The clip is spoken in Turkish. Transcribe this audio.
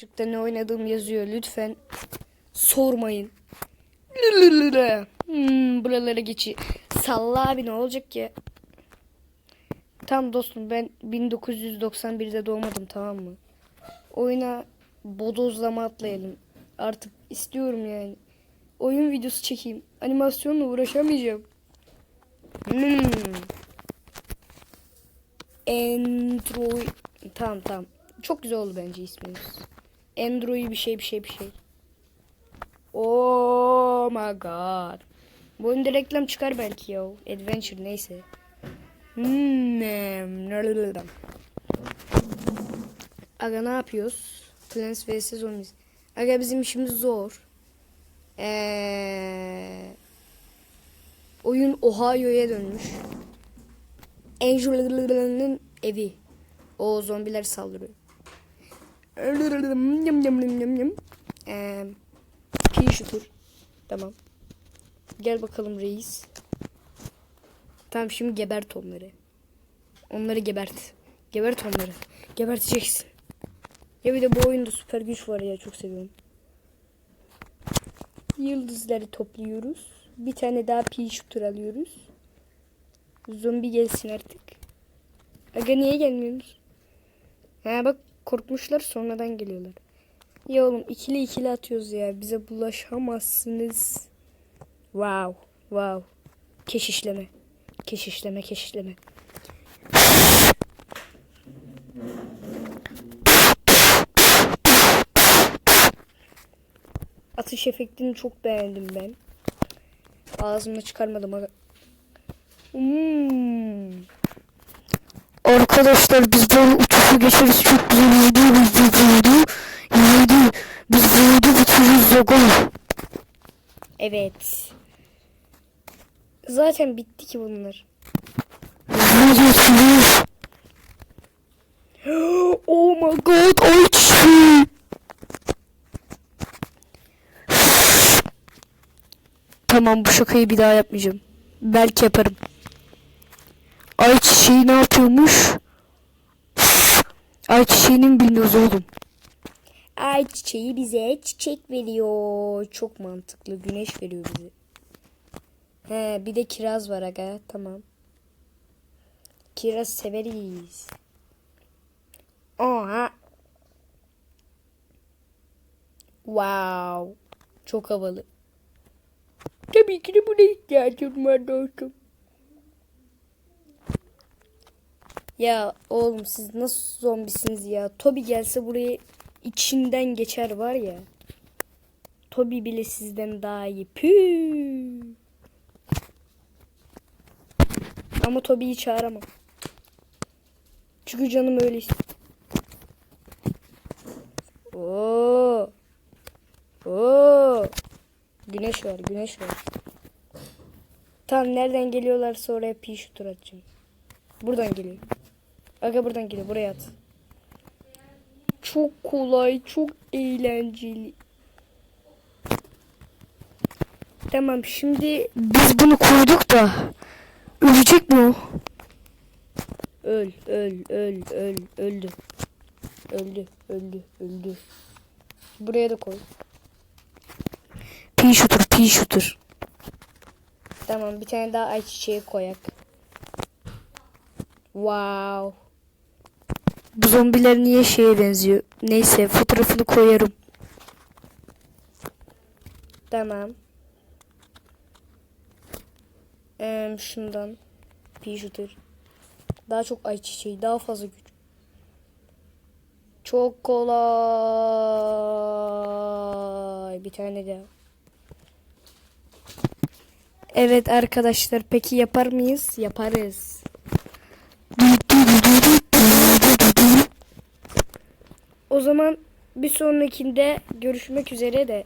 Açıkta ne oynadığım yazıyor. Lütfen sormayın. Hmm, buralara geçi. Salla abi ne olacak ki? Tamam dostum ben 1991'de doğmadım tamam mı? Oyuna bodozlama atlayalım. Artık istiyorum yani. Oyun videosu çekeyim. Animasyonla uğraşamayacağım. Hmm. Android. Tamam tamam. Çok güzel oldu bence isminiz. Android bir şey bir şey bir şey. Oh my god. Bu oyunda reklam çıkar belki ya. Adventure neyse. Hmm. Aga ne yapıyoruz? Plants vs Zombies. Aga bizim işimiz zor. Ee, oyun Ohio'ya dönmüş. Angela'nın evi. O zombiler saldırıyor. Eee Pea shooter. Tamam. Gel bakalım reis. Tamam şimdi gebert onları. Onları gebert. Gebert onları. Geberteceksin. Ya bir de bu oyunda süper güç var ya çok seviyorum. Yıldızları topluyoruz. Bir tane daha pea shooter alıyoruz. Zombi gelsin artık. Aga niye gelmiyorsunuz? Ha bak korkmuşlar sonradan geliyorlar. Ya oğlum ikili ikili atıyoruz ya. Bize bulaşamazsınız. Wow. Wow. Keşişleme. Keşişleme keşişleme. Atış efektini çok beğendim ben. Ağzımda çıkarmadım. Hmm. Arkadaşlar biz böyle uçuşu geçeriz çok güzel oldu. Biz oldu. Yedi. Biz oldu bitiririz zaten. Evet. Zaten bitti ki bunlar. oh my god ay çiçeği. Tamam bu şakayı bir daha yapmayacağım. Belki yaparım. Ay çiçeği ne yapıyormuş? Ay çiçeğini bilmiyoruz oğlum. Ay çiçeği bize çiçek veriyor. Çok mantıklı. Güneş veriyor bize. He bir de kiraz var aga. Tamam. Kiraz severiz. Oha. Wow. Çok havalı. Tabii ki de buna ihtiyacım var dostum. Ya oğlum siz nasıl zombisiniz ya? Tobi gelse buraya içinden geçer var ya. Tobi bile sizden daha iyi. Püh. Ama Tobi'yi çağıramam. Çünkü canım öyle. Oo. Oo. Güneş var, güneş var. Tam nereden geliyorlarsa oraya pi şutur atacağım. Buradan geliyor. Aga buradan geliyor. Buraya at. Çok kolay, çok eğlenceli. Tamam şimdi biz bunu koyduk da ölecek mi o? Öl, öl, öl, öl, öldü. Öldü, öldü, öldü. Buraya da koy. Pea shooter, pea shooter. Tamam bir tane daha ayçiçeği koyak. Wow. Bu zombiler niye şeye benziyor? Neyse fotoğrafını koyarım. Tamam. Ee, şundan. Shooter. Daha çok ayçiçeği, daha fazla güç. Çok kolay. Bir tane daha. Evet arkadaşlar peki yapar mıyız? Yaparız. O zaman bir sonrakinde görüşmek üzere de